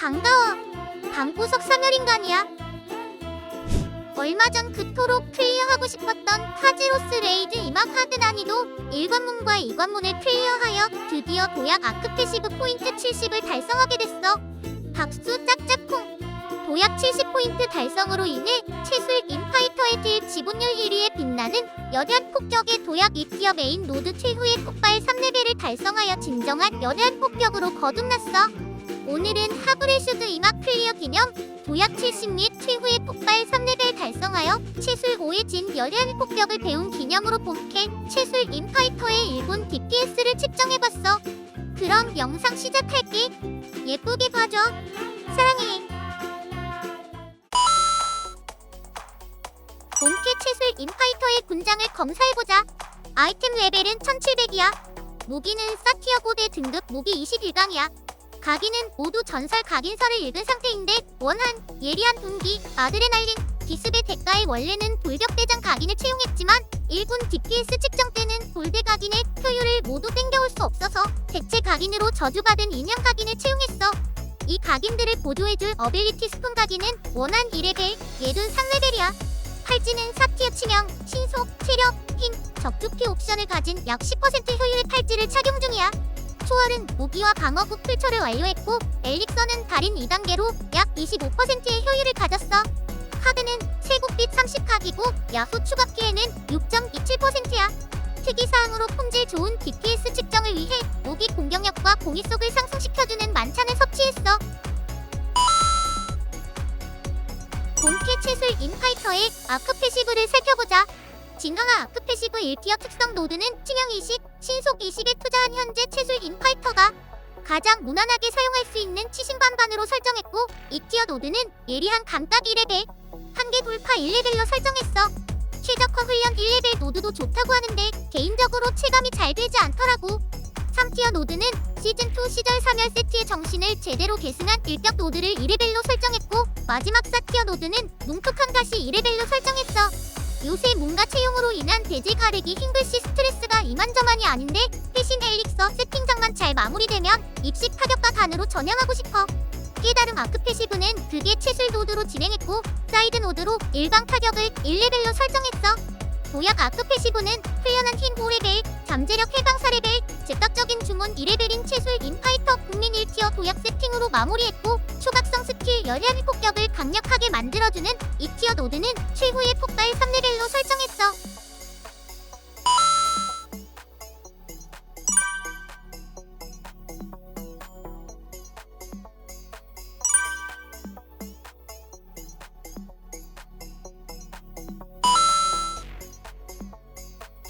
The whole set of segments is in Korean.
반가워. 방구석 사멸인간이야. 얼마 전 그토록 클리어하고 싶었던 카지로스 레이드 이막 하드 난이도 1관문과 2관문을 클리어하여 드디어 도약 아크 패시브 포인트 70을 달성하게 됐어. 박수 짝짝쿵. 도약 70포인트 달성으로 인해 채술 인파이터의 딜 지분율 1위에 빛나는 여대한 폭격의 도약 2티어 메인 노드 최후의 폭발 3레벨을 달성하여 진정한 여대한 폭격으로 거듭났어. 오늘은 하브레슈드 이막 클리어 기념 도약 70 및 최후의 폭발 3레벨 달성하여 채술 5의 진 여대한 폭격을 배운 기념으로 본캐 채술 인파이터의 1군 DPS를 측정해봤어. 그럼 영상 시작할게. 예쁘게 봐줘. 사랑해. 본캐 채술 인파이터의 군장을 검사해보자. 아이템 레벨은 1700이야. 무기는 사티어 고대 등급 무기 21강이야. 각인은 모두 전설 각인서를 읽은 상태인데 원한, 예리한 분기, 아드레날린, 기습의 대가에 원래는 돌격대장 각인을 채용했지만 1군 DPS 측정 때는 골대 각인의 효율을 모두 땡겨올 수 없어서 대체 각인으로 저주받은 인형 각인을 채용했어. 이 각인들을 보조해줄 어빌리티 스푼 각인은 원한 2레벨, 얘도 3레벨이야. 팔찌는 사티어 치명, 신속, 체력, 힘, 적두피 옵션을 가진 약 10% 효율의 팔찌를 착용 중이야. 초월은 무기와 방어구 풀처를 완료했고 엘릭서는 달인 2단계로 약 25%의 효율을 가졌어. 카드는 세국빛 30각이고 야후 추가 피해는 6.27%야. 특이사항으로 품질 좋은 DPS 측정을 위해 무기 공격력과 공이속을 상승시켜주는 만찬을 섭취했어. 본캐 채술 인파이터의 아크 패시브를 살펴보자. 진강아 아크 패시브 1티어 특성 노드는 치명 20, 신속 20에 투자한 현재 채술 인 파이터가 가장 무난하게 사용할 수 있는 치신반반으로 설정했고 2티어 노드는 예리한 감각 1레벨, 한계 돌파 1레벨로 설정했어. 최적화 훈련 1레벨 노드도 좋다고 하는데 개인적으로 체감이 잘 되지 않더라고. 3티어 노드는 시즌2 시절 사멸 세트의 정신을 제대로 계승한 일격 노드를 2레벨로 설정했고 마지막 4티어 노드는 뭉툭한 가시 2레벨로 설정했어. 요새 뭔가 채용으로 인한 돼지 가르기 흰글씨 스트레스가 이만저만이 아닌데 대신 엘릭서 세팅장만 잘 마무리되면 입식 타격과 단으로 전향하고 싶어. 깨달음 아크 패시브는 그게 채술 노드로 진행했고 사이드 노드로 일방 타격을 1레벨로 설정했어. 도약 아크 패시브는 훈련한 힘 5레벨, 잠재력 해방 4레벨, 즉각적인 주문 2레벨인 채술 인 파이터 국민 1티어 도약 세팅으로 마무리했고 초각성 스킬 열혈 폭격을 강력하게 만들어주는 2티어 노드는 최후의 폭발 3레벨로 설정했어.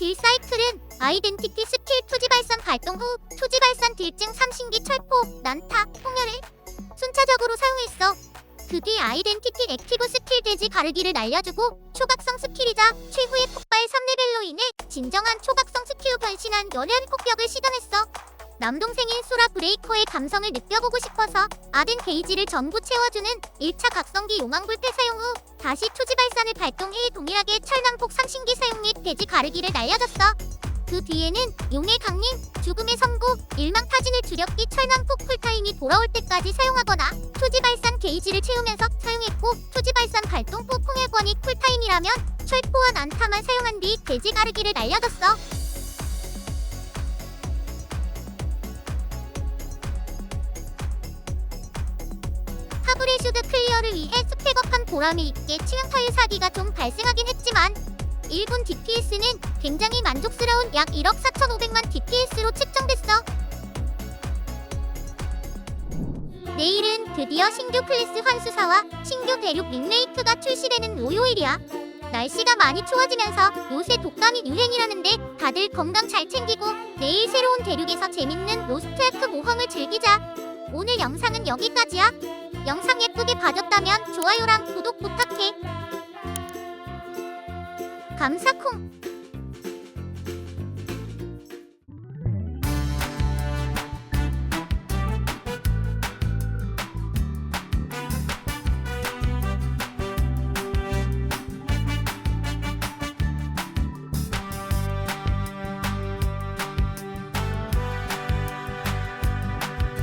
딜 사이클은 아이덴티티 스킬 투지 발산 발동 후 투지 발산 딜증 삼신기 철포, 난타, 홍열을 순차적으로 사용했어. 그 뒤 아이덴티티 액티브 스킬 돼지 가르기를 날려주고 초각성 스킬이자 최후의 폭발 3레벨로 인해 진정한 초각성 스킬로 변신한 연연 폭격을 시전했어. 남동생인 소라 브레이커의 감성을 느껴보고 싶어서 아덴 게이지를 전부 채워주는 1차 각성기 용왕불패 사용 후 다시 투지 발산을 발동해 동일하게 철남폭 삼신기 사용 및 돼지 가르기를 날려줬어. 그 뒤에는 용의 강림, 죽음의 선고, 일망타진을 주력기 철남폭 쿨타임이 돌아올 때까지 사용하거나 투지 발산 게이지를 채우면서 사용했고 투지 발산 발동 후 풍혈권이 쿨타임이라면 철포와 난타만 사용한 뒤 돼지 가르기를 날려줬어. 클리어를 위해 스펙업한 보람이 있게 치명타율 사기가 좀 발생하긴 했지만 1군 DPS는 굉장히 만족스러운 약 1억 4,500만 DPS로 측정됐어. 내일은 드디어 신규 클래스 환수사와 신규 대륙 링레이크가 출시되는 월요일이야. 날씨가 많이 추워지면서 요새 독감이 유행이라는데 다들 건강 잘 챙기고 내일 새로운 대륙에서 재밌는 로스트아크 모험을 즐기자. 오늘 영상은 여기까지야. 영상 예쁘게 봐줬다면 좋아요랑 구독 부탁해. 감사콩